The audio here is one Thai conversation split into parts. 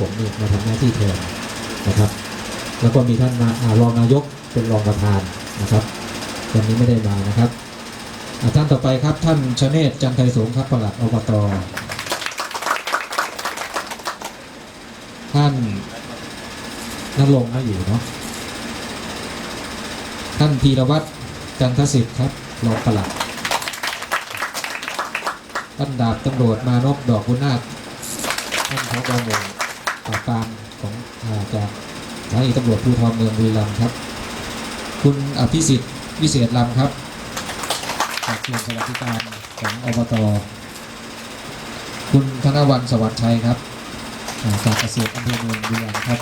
ผมนี่มาทำหน้าที่แทนนะครับ แล้วก็มีท่านมารองนายกเป็นรองประธานนะครับวันนี้ไม่ได้มานะครับท่านต่อไปครับท่านชเนศจันทไทยสงครับปลัดอบตท่านนรงค์ไม่อยู่เนาะท่านธีรวัตรจันทสิทธิ์ครับรองปลัดท่านดาบตำรวจมานพดอกบุญนาถท่านพบหมู่ ปรารของจากสถานีตำรวจภูธรเมืองบุรีรัมย์ครับ คุณอภิสิทธิ์วิเศษลำครับจากส่วนสวัสดิการของอบตคุณธนวันสวัสดิ์ชัยครับจากเกษตรอำเภอเมืองบุรีรัมย์ครับ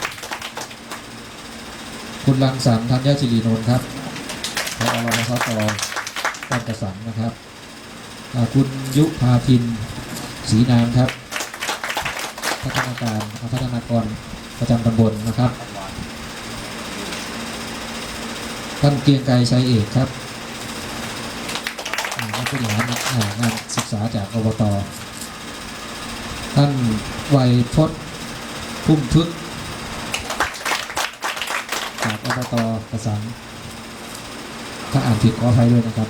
คุณรังสรรค์ธัญจิรีนนท์ครับพอรมสตบ้านกระสังนะครับ คุณยุพาพินศรีนามครับ พัฒนาการอ่าพัฒนากรประจำตำบลนะครับท่านเกียงไกรชัยเอกครับอ่านักบริหารงานศึกษาจากอบตท่านไวยพจน์พุ่มทึกจากอบตกระสังถ้าอ่านผิดขออภัยด้วยนะครับ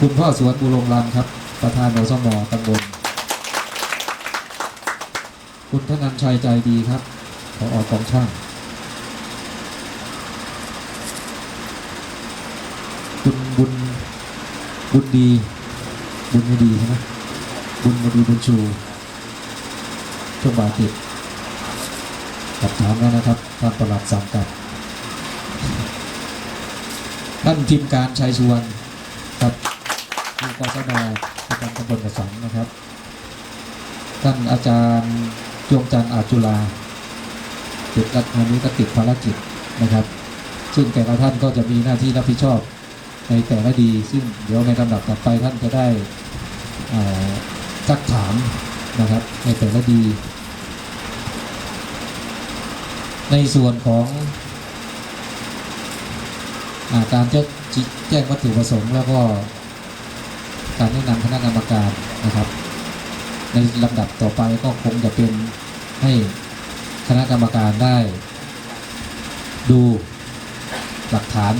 คุณพ่อสวนบุรงรำครับ ประธานอสมตำบล คุณธนันชัยใจดีครับผออกองช่าง คุณบุญบุญดี บุญไม่ดีใช่ไหมบุญมาดีบุญชูช่วงบาติดกับถามแล้วนะครับท่านประหลัดสังกัดท่านพิมการชัยสุวรรณครับผู้กศนประจำตำบลกระสังนะครับ ท่านอาจารย์ จวงจันทร์อาจจุฬาติดรัฐวันนี้ก็ติดภารกิจนะครับ ซึ่งแต่ละท่านก็จะมีหน้าที่รับผิดชอบในแต่ละดี ซึ่งเดี๋ยวในลำดับต่อไปท่านจะได้ซักถามนะครับในแต่ละดี ในส่วนของอาการแจ้งแจ้งวัตถุประสงค์แล้วก็การแนะนำคณะกรรมการนะครับ ในลำดับต่อไปก็คงจะเป็น ให้คณะกรรมการได้ดูหลักฐาน